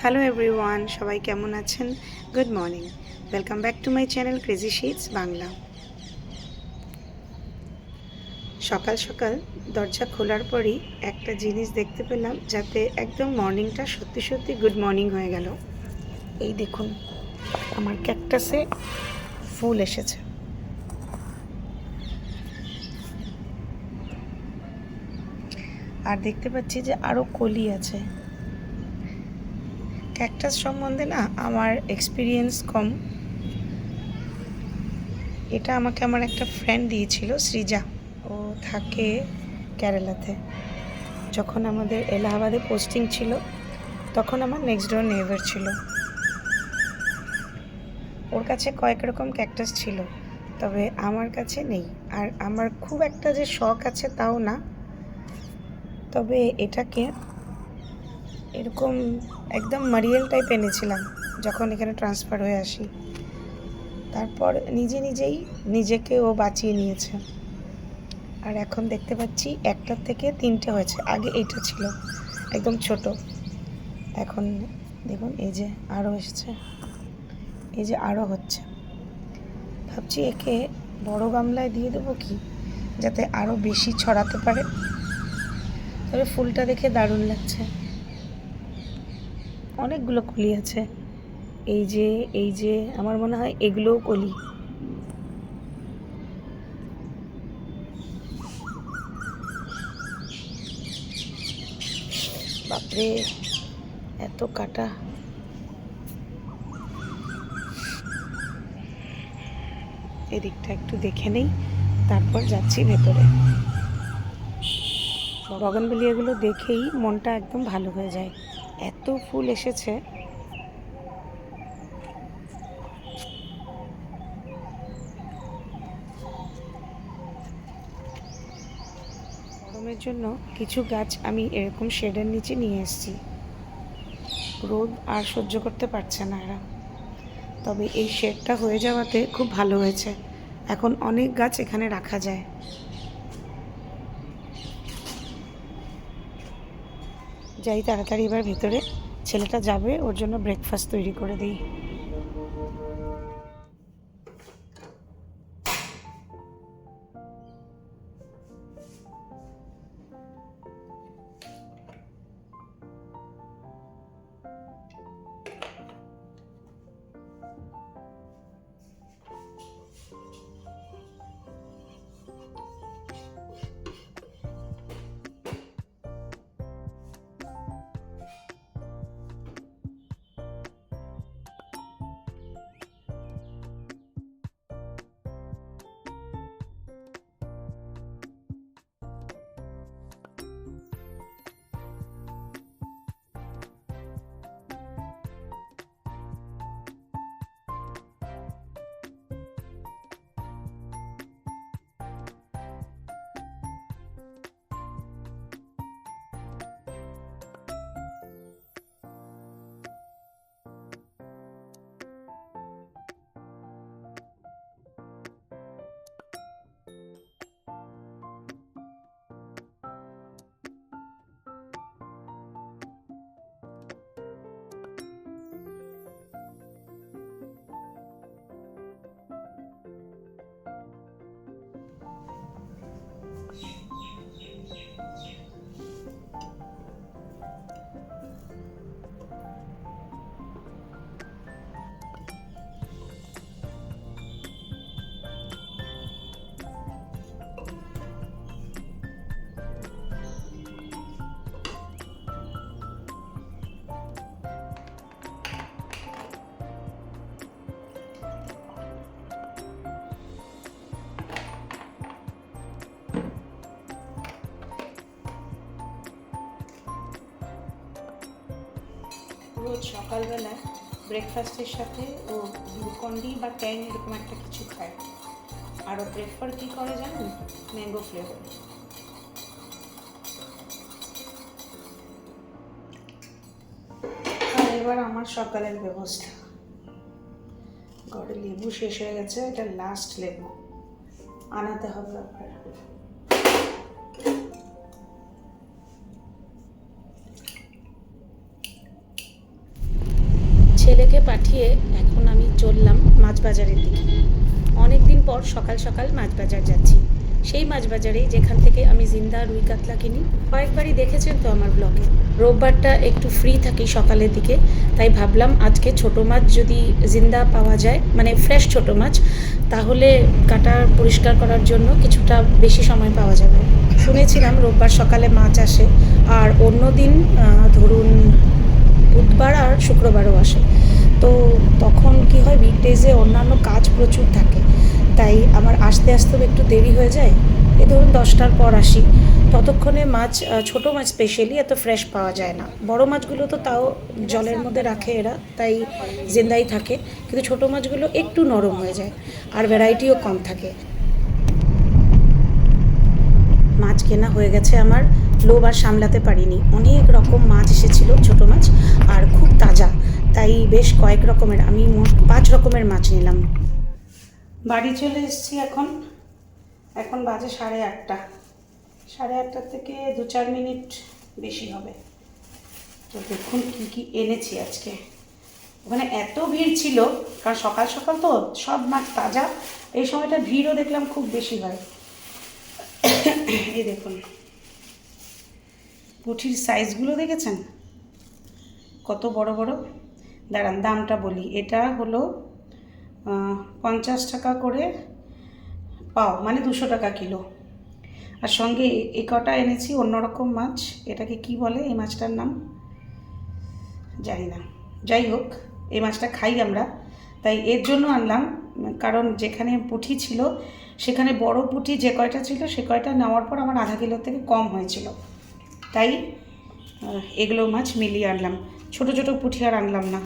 Hello everyone সবাই কেমন আছেন? Good morning welcome back to my channel crazy sheets Bangla সকাল সকাল দরজা খোলার পরই একটা জিনিস দেখতে পেলাম যাতে একদম মর্নিংটা সত্যি সত্যি গুড মর্নিং হয়ে গেল। এই দেখুন, আমার ক্যাকটাসে ফুল এসেছে। আর দেখতে পাচ্ছি যে আরও কলি আছে। ক্যাকটাস সম্বন্ধে না আমার এক্সপিরিয়েন্স কম। এটা আমাকে আমার একটা ফ্রেন্ড দিয়েছিল, সৃজা। ও থাকে কেরালাতে। যখন আমাদের এলাহাবাদে পোস্টিং ছিল, তখন আমার নেক্সট ডোর নেইবার ছিল। ওর কাছে কয়েক রকম ক্যাকটাস ছিল, তবে আমার কাছে নেই। আর আমার খুব একটা যে শখ আছে তাও না। তবে এটাকে এরকম একদম মারিয়েল টাইপ এনেছিলাম, যখন এখানে ট্রান্সফার হয়ে আসি। তারপর নিজে নিজেই নিজেকে ও বাঁচিয়ে নিয়েছে। আর এখন দেখতে পাচ্ছি একটার থেকে তিনটে হয়েছে। আগে এইটা ছিল, একদম ছোট। এখন দেখুন, এই যে আরও এসেছে। এই যে আরও হচ্ছে। ভাবছি একে বড় গামলায় দিয়ে দেবো কি? যাতে আরও বেশি ছড়াতে পারে। তবে ফুলটা দেখে দারুণ লাগছে। অনেকগুলো কলি আছে। এই যে এই যে, আমার মনে হয় এগুলোও কলি। বাপরে, এত কাটা। এদিকটা একটু দেখে নেই, তারপর যাচ্ছি ভেতরে। বগনবেলিয়াগুলো দেখেই মনটা একদম ভালো হয়ে যায়। এত ফুল এসেছে। গরমের জন্য কিছু গাছ আমি এরকম শেডের নিচে নিয়ে এসেছি। রোদ আর সহ্য করতে পারছে না এরা। তবে এই শেডটা হয়ে যাওয়াতে খুব ভালো হয়েছে। এখন অনেক গাছ এখানে রাখা যায়। যাই তাড়াতাড়ি এবার ভেতরে ছেলেটা যাবে ওর জন্য ব্রেকফাস্ট তৈরি করে দিই। রোজ সকালবেলায় ব্রেকফাস্টের সাথে ও গ্লুকন্ডি বা ট্যাং এরকম একটা কিছু খায়। আর ও প্রেফার কী করে জানেন? ম্যাঙ্গো ফ্লেভার এবার আমার সকালের ব্যবস্থা। ঘরে লেবু শেষ হয়ে গেছে, এটা লাস্ট লেবু। আনাতে হবে আপনার। ছেলেকে পাঠিয়ে এখন আমি চললাম মাছ বাজারের দিকে। অনেক দিন পর সকাল সকাল মাছ বাজার যাচ্ছি। সেই মাছ বাজারে যেখান থেকে আমি জিন্দা রুই কাতলা কিনি, কয়েকবারই দেখেছেন তো আমার ব্লগে। রোববারটা একটু ফ্রি থাকি সকালের দিকে, তাই ভাবলাম আজকে ছোট মাছ যদি জিন্দা পাওয়া যায় মানে ফ্রেশ ছোট মাছ, তাহলে কাটা পরিষ্কার করার জন্য কিছুটা বেশি সময় পাওয়া যাবে। শুনেছিলাম রোববার সকালে মাছ আসে, আর অন্য দিন ধরুন বুধবার আর শুক্রবারও আসে। তো তখন কি হয় উইকডেজে অন্যান্য কাজ প্রচুর থাকে। তাই আমার আসতে আসতেও একটু দেরি হয়ে যায়। এ ধরুন দশটার পর আসি। ততক্ষণে মাছ ছোট মাছ স্পেশালি এত ফ্রেশ পাওয়া যায় না। বড় মাছগুলো তো তাও জলের মধ্যে রাখে এরা, তাই জিন্দাই থাকে। কিন্তু ছোট মাছগুলো একটু নরম হয়ে যায় আর ভ্যারাইটিও কম থাকে। মাছ কেনা হয়ে গেছে আমার। লোভ আর সামলাতে পারিনি। অনেক রকম মাছ এসেছিল, ছোট মাছ, আর খুব তাজা। তাই বেশ কয়েক রকমের, আমি মোট পাঁচ রকমের মাছ নিলাম। বাড়ি চলে এসেছি এখন। এখন বাজে সাড়ে আটটা। সাড়ে আটটার থেকে দু চার মিনিট বেশি হবে। তো দেখুন কী কী এনেছি আজকে। ওখানে এত ভিড় ছিল, কারণ সকাল সকাল তো সব মাছ তাজা। এই সময়টা ভিড়ও দেখলাম খুব বেশি হয়। এই দেখুন। পুঁঠির সাইজগুলো দেখেছেন? কত বড় বড়? দাঁড়ান, দামটা বলি। এটা হলো পঞ্চাশ টাকা করে পাও মানে দুশো টাকা কিলো। আর সঙ্গে এ কটা এনেছি, অন্যরকম মাছ। এটাকে কি বলে এই মাছটার নাম? জানি না। যাই হোক, এই মাছটা খাই আমরা। তাই এর জন্য আনলাম, কারণ যেখানে পুঁঠি ছিল, সেখানে বড় পুঁঠি যে কয়টা ছিল, সে কয়টা নেওয়ার পর আমার আধা কিলোর থেকে কম হয়েছিল। তাই এগুলো মাছ মিলিয়ে আনলাম। ছোট ছোট পুঁঠি আর আনলাম না।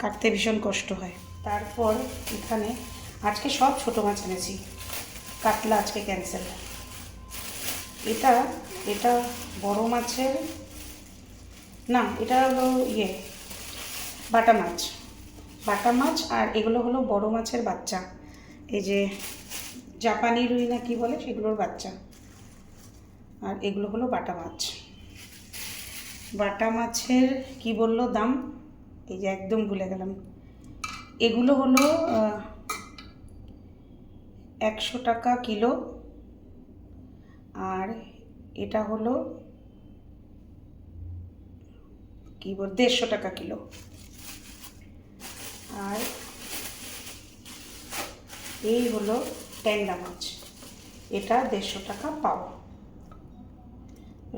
কাটতে ভীষণ কষ্ট হয়। তারপর এখানে আজকে সব ছোট মাছ এনেছি। কাতলা আজকে ক্যান্সেল এটা এটা বড় মাছের, না, এটা হলো ইয়ে বাটা মাছ। বাটা মাছ আর এগুলো হলো বড় মাছের বাচ্চা। এই যে জাপানি রুই না কি বলে সেগুলোর বাচ্চা। আর এগুলো হলো বাটা মাছ। বাটা মাছের কি বলল দাম? এই যে একদম ভুলে গেলাম। এগুলো হলো একশো টাকা কিলো। আর এটা হলো, কি বল, দেড়শো টাকা কিলো। আর এই হলো ট্যাংরা মাছ। এটা দেড়শো টাকা পাও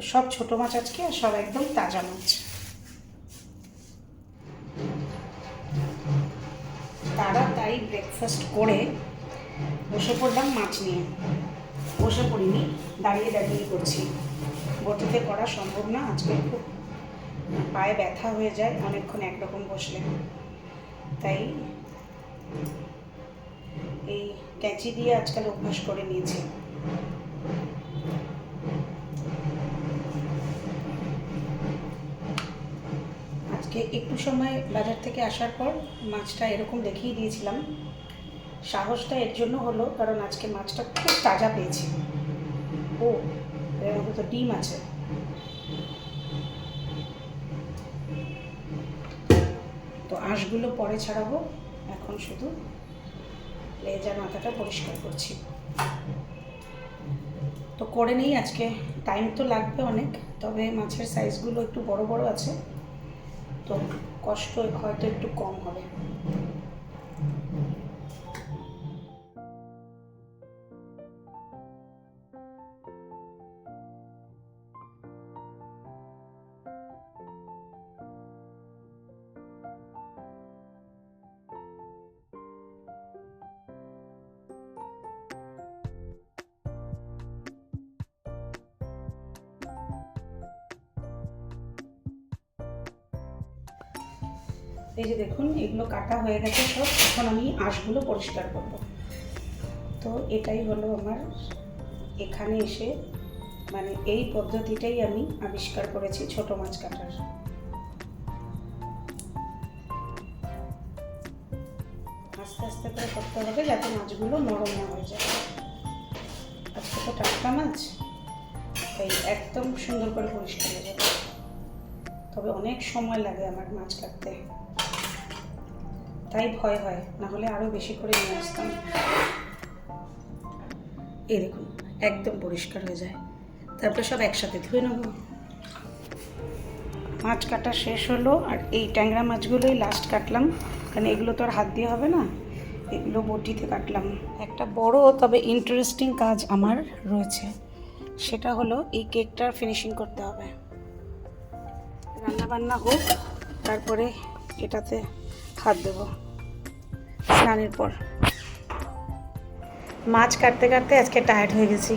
সব ছোট মাছ আজকে আর সব একদম তাজা মাছ। তাড়াতাড়ি ব্রেকফাস্ট করে বসে পড়লাম মাছ নিয়ে। বসে পড়িনি, দাঁড়িয়ে দাঁড়িয়ে করছি। বটিতে করা সম্ভব না, আজকে খুব পায়ে ব্যথা হয়ে যায়, অনেকক্ষণ একরকম বসলে। তাই এই ক্যাঁচি দিয়ে আজকাল অভ্যাস করে নিয়েছি। আজকে একটু সময় বাজার থেকে আসার পর মাছটা এরকম দেখিয়ে দিয়েছিলাম। সাহসটা এর জন্য হলো কারণ আজকে মাছটা খুব তাজা পেয়েছি। ও, এর মধ্যে তো ডিম আছে। তো আঁশগুলো পরে ছাড়াবো। এখন শুধু লেজার মাথাটা পরিষ্কার করছি। তো করে নেই আজকে। টাইম তো লাগবে অনেক, তবে মাছের সাইজগুলো একটু বড় বড় আছে। তো কষ্ট হয়তো একটু কম হবে। এই যে দেখুন, এগুলো কাটা হয়ে গেছে সব, এখন আমি আঁশগুলো পরিষ্কার করব। তো এটাই হলো আমার এখানে এসে মানে এই পদ্ধতিটাই আমি আবিষ্কার করেছি ছোট মাছ কাটার। আস্তে আস্তে করে করতে হবে যাতে মাছগুলো নরম না হয়ে যায়। আজকে তো টাটকা মাছ, তাই একদম সুন্দর করে পরিষ্কার হয়ে যাবে। তবে অনেক সময় লাগে আমার মাছ কাটতে। তাই ভয় হয় না হলে আরও বেশি করে নিয়ে আসতাম। এই দেখুন, একদম পরিষ্কার হয়ে যায়। তারপর সব একসাথে ধুয়ে নেব। মাছ কাটা শেষ হলো, আর এই ট্যাংরা মাছগুলোই লাস্ট কাটলাম। কারণ এগুলো তো আর হাত দিয়ে হবে না, এগুলো বটিতে কাটলাম। একটা বড় তবে ইন্টারেস্টিং কাজ আমার রয়েছে, সেটা হলো এই কেকটার ফিনিশিং করতে হবে। রান্না বান্না হোক, তারপরে এটাতে হাত দেবো, স্নানের পর। মাছ কাটতে কাটতে আজকে টায়ার্ড হয়ে গেছি।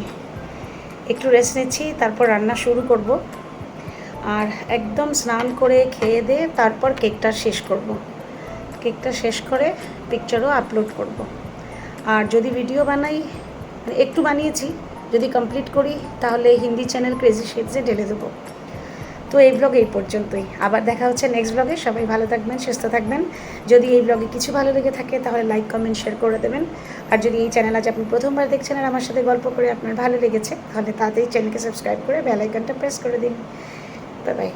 একটু রেস্ট নিচ্ছি, তারপর রান্না শুরু করব। আর একদম স্নান করে খেয়ে দিয়ে তারপর কেকটা শেষ করব। কেকটা শেষ করে পিকচারও আপলোড করব। আর যদি ভিডিও বানাই, একটু বানিয়েছি, যদি কমপ্লিট করি, তাহলে হিন্দি চ্যানেল ক্রেজি শেডসে ঢেলে দেবো। তো এই ব্লগ এই পর্যন্তই। আবার দেখা হচ্ছে নেক্সট ব্লগে সবাই ভালো থাকবেন, সুস্থ থাকবেন। যদি এই ব্লগে কিছু ভালো লেগে থাকে, তাহলে লাইক কমেন্ট শেয়ার করে দেবেন। আর যদি এই চ্যানেল আজ আপনি প্রথমবার দেখছেন আর আমার সাথে গল্প করে আপনার ভালো লেগেছে, তাহলে তাতেই চ্যানেলকে সাবস্ক্রাইব করে বেলাইকনটা প্রেস করে দিন। Bye bye